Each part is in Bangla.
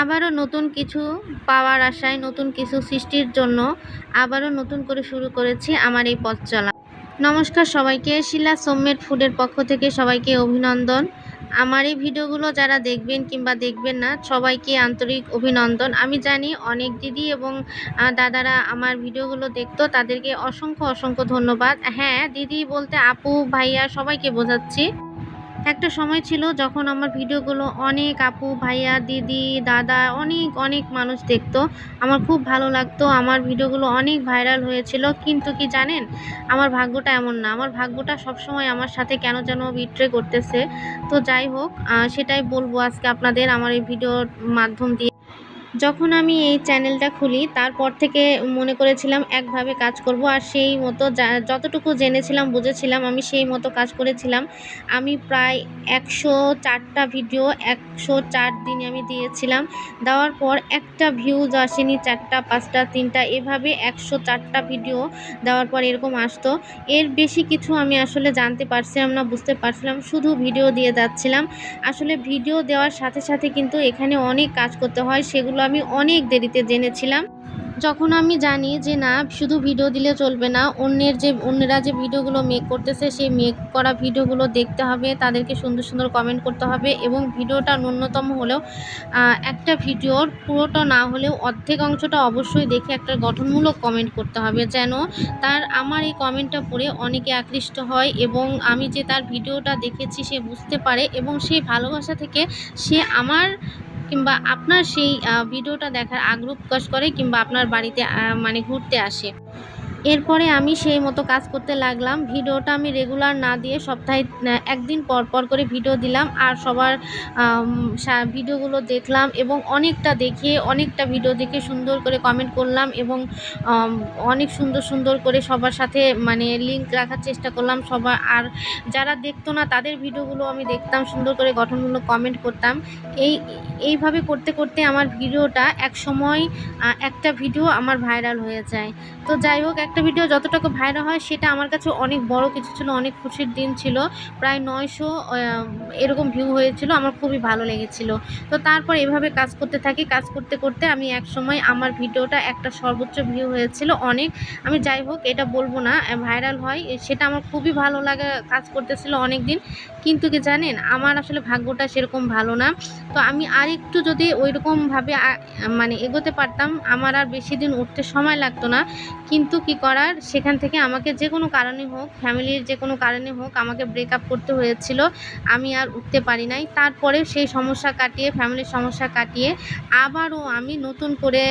আবারও নতুন কিছু পাওয়ার আশায় নতুন কিছু সৃষ্টির জন্য আবারও নতুন করে শুরু করেছি আমার এই পথ চলা। নমস্কার সবাইকে, শিলা সোমমেড ফুডের পক্ষ থেকে সবাইকে অভিনন্দন। আমার এই ভিডিওগুলো যারা দেখবেন কিংবা দেখবেন না, সবাইকে আন্তরিক অভিনন্দন। আমি জানি অনেক দিদি এবং দাদারা আমার ভিডিওগুলো দেখতো, তাদেরকে অসংখ্য অসংখ্য ধন্যবাদ। হ্যাঁ দিদি বলতে আপু, ভাইয়া সবাইকে বোঝাচ্ছি। একটা সময় ছিল যখন আমার ভিডিওগুলো অনেক আপু, ভাইয়া, দিদি, দাদা অনেক অনেক মানুষ দেখত। আমার খুব ভালো লাগতো। আমার ভিডিওগুলো অনেক ভাইরাল হয়েছিল। কিন্তু কি জানেন, আমার ভাগ্যটা এমন না। আমার ভাগ্যটা সবসময় আমার সাথে কেন যেন বিট্রে করতেছে। তো যাই হোক সেটাই বলব আজকে আপনাদের। আমার এই ভিডিওর মাধ্যম দিয়ে যখন আমি এই চ্যানেলটা খুলি, তারপর থেকে মনে করেছিলাম একভাবে কাজ করব আর সেই মতো যতটুকু জেনেছিলাম, বুঝেছিলাম, আমি সেই মতো কাজ করেছিলাম। আমি প্রায় একশো চারটা ভিডিও একশো চার দিনে আমি দিয়েছিলাম। দেওয়ার পর একটা ভিউজ আসেনি, চারটা, পাঁচটা, তিনটা, এভাবে একশো চারটা ভিডিও দেওয়ার পর এরকম আসতো। এর বেশি কিছু আমি আসলে জানতে পারছিলাম না, বুঝতে পারছিলাম, শুধু ভিডিও দিয়ে যাচ্ছিলাম। আসলে ভিডিও দেওয়ার সাথে সাথে কিন্তু এখানে অনেক কাজ করতে হয়, সেগুলো আমি অনেক দেরিতে জেনেছিলাম। যখন আমি জানি যে না, শুধু ভিডিও দিলে চলবে না, অন্যের যে, অন্যরা যে ভিডিওগুলো মেক করতেছে, সেই মেক করা ভিডিওগুলো দেখতে হবে, তাদেরকে সুন্দর সুন্দর কমেন্ট করতে হবে এবং ভিডিওটা ন্যূনতম হলেও একটা ভিডিওর পুরোটা না হলেও অর্ধেক অংশটা অবশ্যই দেখে একটা গঠনমূলক কমেন্ট করতে হবে যেন তার, আমার এই কমেন্টটা পড়ে অনেকে আকৃষ্ট হয় এবং আমি যে তার ভিডিওটা দেখেছি সে বুঝতে পারে এবং সেই ভালোবাসা থেকে সে আমার কিংবা আপনার সেই ভিডিওটা দেখার আগ্রহ প্রকাশ করে কিংবা আপনার বাড়িতে মানে ঘুরতে আসে। এরপরে আমি সেই মতো কাজ করতে লাগলাম। ভিডিওটা আমি রেগুলার না দিয়ে সপ্তাহে একদিন পর পর করে ভিডিও দিলাম আর সবার ভিডিওগুলো দেখলাম এবং অনেকটা দেখে অনেকটা ভিডিও দেখে সুন্দর করে কমেন্ট করলাম এবং অনেক সুন্দর সুন্দর করে সবার সাথে মানে লিঙ্ক রাখার চেষ্টা করলাম সবার। আর যারা দেখতো না তাদের ভিডিওগুলো আমি দেখতাম, সুন্দর করে গঠনমূলক কমেন্ট করতাম। এই, এইভাবে করতে করতে আমার ভিডিওটা এক সময় একটা ভিডিও আমার ভাইরাল হয়ে যায়। তো যাই হোক একটা ভিডিও যতটুকু ভাইরাল হয়, সেটা আমার কাছে অনেক বড় কিছু ছিল, অনেক খুশির দিন ছিল। প্রায় নয়শো এরকম ভিউ হয়েছিল, আমার খুবই ভালো লেগেছিল। তো তারপর এভাবে কাজ করতে থাকি, কাজ করতে করতে আমি এক সময় আমার ভিডিওটা একটা সর্বোচ্চ ভিউ হয়েছিল অনেক। আমি যাই হোক, এটা বলব না ভাইরাল হয় সেটা আমার খুবই ভালো লাগে, কাজ করতেছিল অনেক দিন কিন্তু কি জানেন, আমার আসলে ভাগ্যটা সেরকম ভালো না। তো আমি আর একটু যদি ওইরকমভাবে মানে এগোতে পারতাম, আমার আর বেশি দিন উঠতে সময় লাগতো না। কিন্তু কি করার, সেখান থেকে আমাকে যে কোনো কারণে হোক ফ্যামিলির যে কোনো কারণে হোক আমাকে ব্রেকআপ করতে হয়েছিল। আমি আর উঠতে পারি নাই। তারপরে সেই সমস্যা কাটিয়ে ফ্যামিলির সমস্যা কাটিয়ে আবারও আমি নতুন করে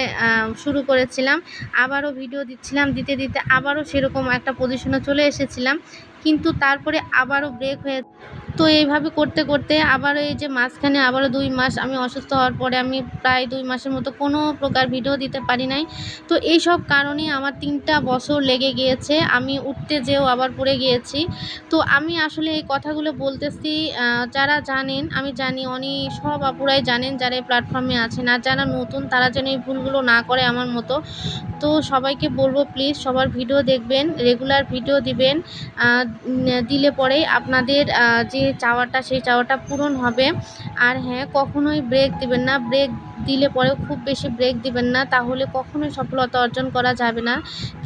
শুরু করেছিলাম। আবারও ভিডিও দিচ্ছিলাম, দিতে দিতে আবারও সেরকম একটা পজিশনে চলে এসেছিলাম। কিন্তু তারপরে আবারও ব্রেক হয়ে তো এইভাবে করতে করতে আবার এই যে মাঝখানে আবারও দুই মাস আমি অসুস্থ হওয়ার পরে আমি প্রায় দুই মাসের মতো কোনো প্রকার ভিডিও দিতে পারি নাই। তো এই সব কারণে আমার তিনটা বছর লেগে গিয়েছে আমি উঠতে যেও আবার পড়ে গিয়েছি। তো আমি আসলে এই কথাগুলো বলতেছি যারা জানেন আমি জানি অনেক সব আপুরাই জানেন যারা এই প্ল্যাটফর্মে আছেন আর যারা নতুন তারা যেন এই ভুলগুলো না করে আমার মতো। তো সবাইকে বলব প্লিজ সবার ভিডিও দেখবেন রেগুলার ভিডিও দিবেন দিলে পরেই আপনাদের আহ, যে চাওয়াটা সেই চাওয়াটা পূরণ হবে। আর হ্যাঁ কখনোই ব্রেক দেবেন না। ব্রেক দিলে পরেও খুব বেশি ব্রেক দিবেন না, তাহলে কখনোই সফলতা অর্জন করা যাবে না।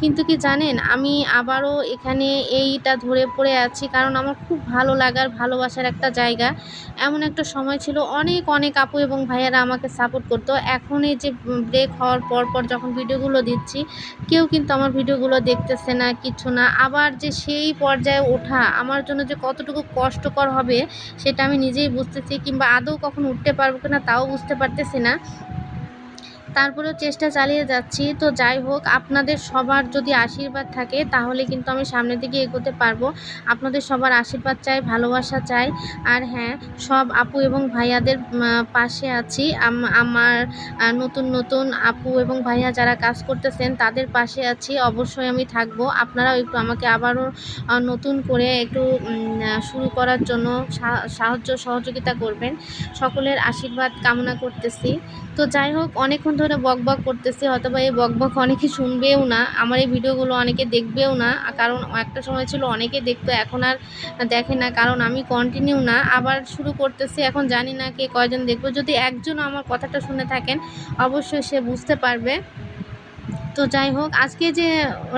কিন্তু কি জানেন, আমি আবারও এখানে এইটা ধরে পড়ে আছি কারণ আমার খুব ভালো লাগার, ভালোবাসার একটা জায়গা। এমন একটা সময় ছিল, অনেক অনেক আপু এবং ভাইয়ারা আমাকে সাপোর্ট করতো। এখন এই যে ব্রেক হওয়ার পর পর যখন ভিডিওগুলো দিচ্ছি, কেউ কিন্তু আমার ভিডিওগুলো দেখতেছে না, কিছু না। আবার যে সেই পর্যায়ে ওঠা, আমার জন্য যে কতটুকু কষ্টকর হবে, সেটা আমি নিজেই বুঝতেছি কিংবা আদৌ কখন উঠতে পারব কিনা, তাও বুঝতে পারতেছি না। Thanks. তারপরেও চেষ্টা চালিয়ে যাচ্ছি। তো যাই হোক, আপনাদের সবার যদি আশীর্বাদ থাকে, তাহলে কিন্তু আমি সামনের দিকে এগোতে পারব। আপনাদের সবার আশীর্বাদ চাই, ভালোবাসা চাই। আর হ্যাঁ সব আপু এবং ভাইয়াদের পাশে আছি। আমার নতুন নতুন আপু এবং ভাইয়া যারা কাজ করতেছেন, তাদের পাশে আছি। অবশ্যই আমি থাকব। আপনারাও একটু আমাকে আবারও নতুন করে একটু শুরু করার জন্য সাহায্য, সহযোগিতা করবেন। সকলের আশীর্বাদ কামনা করতেছি। তো যাই হোক, অনেকক্ষণ ধরে বক বক করতেছি হয়তো এই বক বক অনেকে শুনবেও না। আমার এই ভিডিওগুলো অনেকে দেখবেও না, কারণ একটা সময় ছিল অনেকে দেখতো, এখন আর দেখে না, কারণ আমি কন্টিনিউ না। আবার শুরু করতেছি, এখন জানি না কে কয়জন দেখবে। যদি একজন আমার কথাটা শুনে থাকেন, অবশ্যই সে বুঝতে পারবে। তো যাই হোক, আজকে যে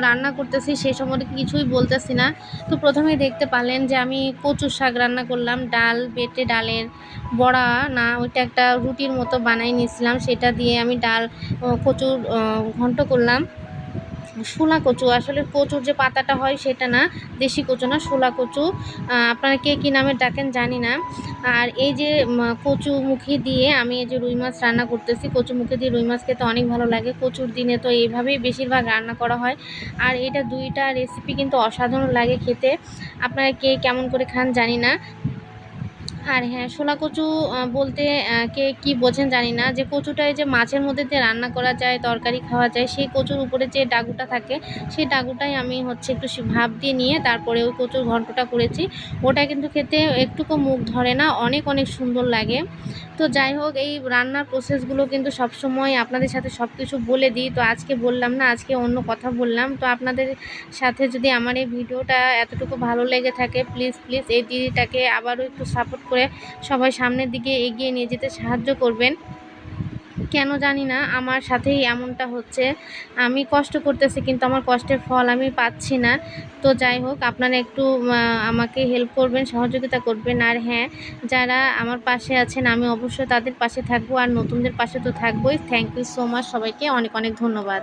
রান্না করতেছি সেই সম্বন্ধে কিছুই বলতেছি না। তো প্রথমে দেখতে পারলেন যে আমি কচুর শাক রান্না করলাম, ডাল, বেটে ডালের বড়া, না, ওইটা একটা রুটির মতো বানাই নিয়েছিলাম, সেটা দিয়ে আমি ডাল কচুর ঘন্ট করলাম। শোলা কচু, আসলে কচুর যে পাতাটা হয় সেটা না, দেশি কচু না, শোলা কচু। আপনারা কে কী নামে ডাকেন জানি না। আর এই যে কচু মুখি দিয়ে আমি এই যে রুই মাছ রান্না করতেছি, কচু মুখি দিয়ে রুই মাছ খেতে অনেক ভালো লাগে। কচুর দিনে তো এইভাবেই বেশিরভাগ রান্না করা হয়। আর এটা দুইটা রেসিপি কিন্তু অসাধারণ লাগে খেতে। আপনারা কে কেমন করে খান জানি না। আর হ্যাঁ শোলা কচু বলতে কে কি বোঝেন জানি না। যে কচুটা যে মাছের মধ্যে দিয়ে রান্না করা যায়, তরকারি খাওয়া যায়, সেই কচুর উপরে যে ডাগুটা থাকে, সেই ডাগুটাই আমি হচ্ছে একটু ভাপ দিয়ে নিয়ে তারপরে ওই কচুর ঘন্টটা করেছি। ওটা কিন্তু খেতে একটুকু মুখ ধরে না, অনেক অনেক সুন্দর লাগে। তো যাই হোক, এই রান্নার প্রসেসগুলো কিন্তু সবসময় আপনাদের সাথে সব কিছু বলে দিই। তো আজকে বললাম না, আজকে অন্য কথা বললাম। তো আপনাদের সাথে যদি আমার এই ভিডিওটা এতটুকু ভালো লেগে থাকে প্লিজ প্লিজ এই দিদিটাকে আবারও একটু সাপোর্ট করে সবাই সামনের দিকে এগিয়ে নিয়ে যেতে সাহায্য করবেন। কেন জানি না, আমার সাথেই এমনটা হচ্ছে। আমি কষ্ট করতেছি, কিন্তু আমার কষ্টের ফল আমি পাচ্ছি না। তো যাই হোক, আপনারা একটু আমাকে হেল্প করবেন, সহযোগিতা করবেন। আর হ্যাঁ যারা আমার পাশে আছেন, আমি অবশ্যই তাদের পাশে থাকব। আর নতুনদের পাশে তো থাকবোই। থ্যাংক ইউ সো মাচ সবাইকে। অনেক অনেক ধন্যবাদ।